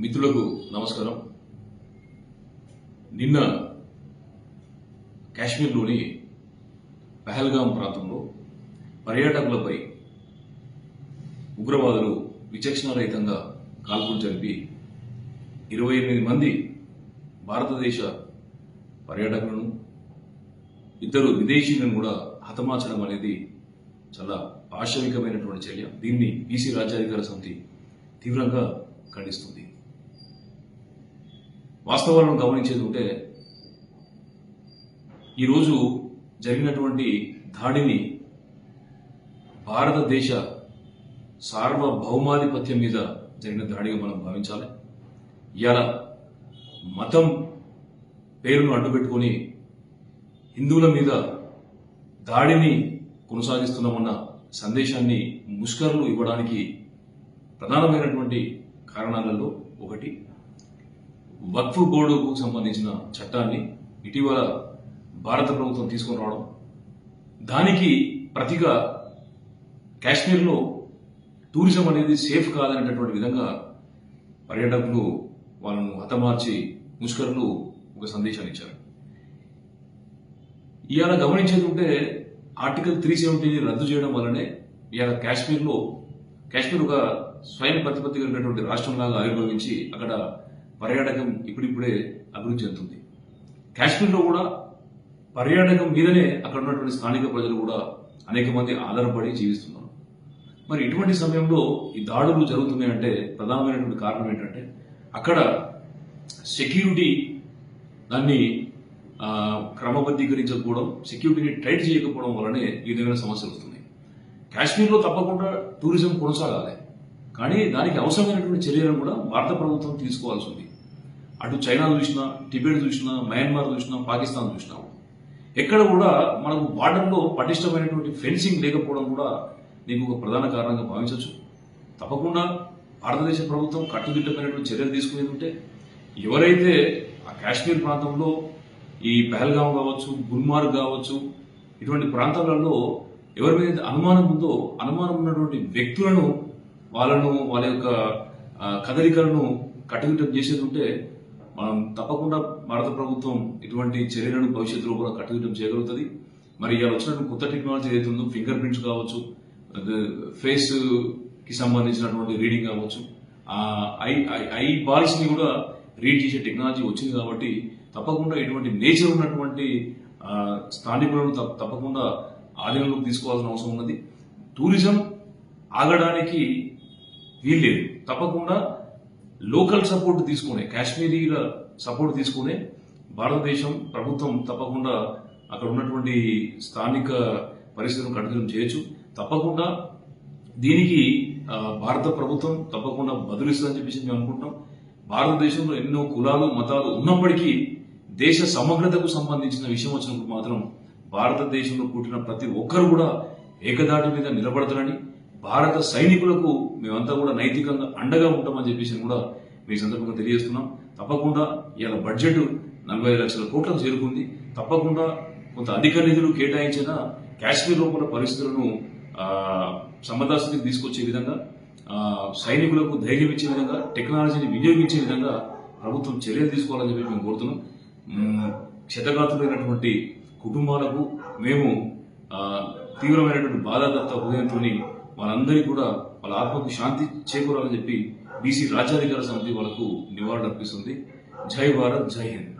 మిత్రులకు నమస్కారం. నిన్న కాశ్మీర్లోని పహల్గాం ప్రాంతంలో పర్యాటకులపై ఉగ్రవాదులు విచక్షణారహితంగా కాల్పులు జరిపి ఇరవై ఎనిమిది మంది భారతదేశ పర్యాటకులను ఇద్దరు విదేశీయులను కూడా హతమార్చడం అనేది చాలా పాశవికమైనటువంటి చర్య. దీన్ని బీసీ రాజ్యాధికార సమితి తీవ్రంగా ఖండిస్తుంది. వాస్తవాలను గమనించేది ఉంటే ఈరోజు జరిగినటువంటి దాడిని భారతదేశ సార్వభౌమాధిపత్యం మీద జరిగిన దాడిగా మనం భావించాలి. ఇవాళ మతం పేరును అడ్డుపెట్టుకొని హిందువుల మీద దాడిని కొనసాగిస్తున్నామన్న సందేశాన్ని ముష్కర్లు ఇవ్వడానికి ప్రధానమైనటువంటి కారణాలలో ఒకటి. వక్ఫ్ బోర్డుకు సంబంధించిన చట్టాన్ని ఇటీవల భారత ప్రభుత్వం తీసుకొని రావడం దానికి ప్రతిగా కాశ్మీర్లో టూరిజం అనేది సేఫ్ కాదనేటటువంటి విధంగా పర్యాటకులు వాళ్ళను హతమార్చి ముష్కరులు ఒక సందేశాన్ని ఇచ్చారు. ఇవాళ గమనించేది ఉంటే ఆర్టికల్ త్రీ సెవెంటీని రద్దు చేయడం వల్లనే ఇవాళ కాశ్మీర్లో కాశ్మీర్ ఒక స్వయం ప్రతిపత్తి కలిగినటువంటి రాష్ట్రంలాగా ఆవిర్భవించి అక్కడ పర్యాటకం ఇప్పుడిప్పుడే అభివృద్ధి చెందుతుంది. కాశ్మీర్లో కూడా పర్యాటకం మీదనే అక్కడ ఉన్నటువంటి స్థానిక ప్రజలు కూడా అనేక మంది ఆధారపడి జీవిస్తున్నారు. మరి ఇటువంటి సమయంలో ఈ దాడులు జరుగుతున్నాయంటే ప్రధానమైనటువంటి కారణం ఏంటంటే అక్కడ సెక్యూరిటీ దాన్ని క్రమబద్ధీకరించకపోవడం సెక్యూరిటీని టైట్ చేయకపోవడం వల్లనే ఈ విధమైన సమస్యలు వస్తున్నాయి. కాశ్మీర్లో తప్పకుండా టూరిజం కొనసాగాలి. కానీ దానికి అవసరమైనటువంటి చర్యలను కూడా భారత ప్రభుత్వం తీసుకోవాల్సి ఉంది. అటు చైనా చూసినా టిబెట్ చూసినా మయన్మార్ చూసినా పాకిస్తాన్ చూసినా. ఎక్కడ కూడా మనకు బార్డర్లో పటిష్టమైనటువంటి ఫెన్సింగ్ లేకపోవడం కూడా నీకు ఒక ప్రధాన కారణంగా భావించవచ్చు. తప్పకుండా భారతదేశ ప్రభుత్వం కట్టుదిట్టమైనటువంటి చర్యలు తీసుకునేది ఉంటే ఎవరైతే ఆ కాశ్మీర్ ప్రాంతంలో ఈ పహల్గాం కావచ్చు గుల్మార్గ్ కావచ్చు ఇటువంటి ప్రాంతాలలో ఎవరి మీద అనుమానం ఉందో అనుమానం ఉన్నటువంటి వ్యక్తులను వాళ్ళను వాళ్ళ యొక్క కదలికలను కట్టుదిట్టం చేసేది ఉంటే మనం తప్పకుండా భారత ప్రభుత్వం ఇటువంటి చర్యలను భవిష్యత్తులో కూడా కట్టుదిట్టం చేయగలుగుతుంది. మరి ఇలా వచ్చినటువంటి కొత్త టెక్నాలజీ ఏదైతే ఉందో ఫింగర్ ప్రింట్స్ కావచ్చు ఫేస్కి ఫేస్కి సంబంధించినటువంటి రీడింగ్ కావచ్చు ఐ ఐ- ఐ బాల్స్ని కూడా రీడ్ చేసే టెక్నాలజీ వచ్చింది కాబట్టి తప్పకుండా ఇటువంటి నేచర్ ఉన్నటువంటి స్థానికులను తప్పకుండా ఆధీనంలోకి తీసుకోవాల్సిన అవసరం ఉన్నది. టూరిజం ఆగడానికి వీల్లేదు. తప్పకుండా లోకల్ సపోర్ట్ తీసుకునే కాశ్మీరీల సపోర్ట్ తీసుకునే భారతదేశం ప్రభుత్వం తప్పకుండా అక్కడ ఉన్నటువంటి స్థానిక పరిస్థితులను కట్టుదలం చేయొచ్చు. తప్పకుండా దీనికి భారత ప్రభుత్వం తప్పకుండా బదులిస్తుందని చెప్పేసి మేము అనుకుంటున్నాం. భారతదేశంలో ఎన్నో కులాలు మతాలు ఉన్నప్పటికీ దేశ సమగ్రతకు సంబంధించిన విషయం వచ్చినప్పుడు మాత్రం భారతదేశంలో పుట్టిన ప్రతి ఒక్కరు కూడా ఏకదాటి మీద నిలబడతారని భారత సైనికులకు మేమంతా కూడా నైతికంగా అండగా ఉంటామని చెప్పేసి కూడా మీ సందర్భంగా తెలియజేస్తున్నాం. తప్పకుండా ఇవాళ బడ్జెట్ నలభై లక్షల కోట్లకు చేరుకుంది. తప్పకుండా కొంత అధిక నిధులు కేటాయించిన కాశ్మీర్ లోపల పరిస్థితులను ఆ, సమదాస్థితికి తీసుకొచ్చే విధంగా సైనికులకు ధైర్యం ఇచ్చే విధంగా టెక్నాలజీని వినియోగించే విధంగా ప్రభుత్వం చర్యలు తీసుకోవాలని చెప్పి మేము కోరుతున్నాం. క్షతగాతులైనటువంటి కుటుంబాలకు మేము తీవ్రమైనటువంటి బాధాదత్త హృదయంతో వాళ్ళందరికీ కూడా వాళ్ళ ఆత్మకు శాంతి చేకూరాలని చెప్పి బీసీ రాజ్యాధికార సమితి వాళ్ళకు నివాళులు అర్పిస్తుంది. జై భారత్ జై హింద్.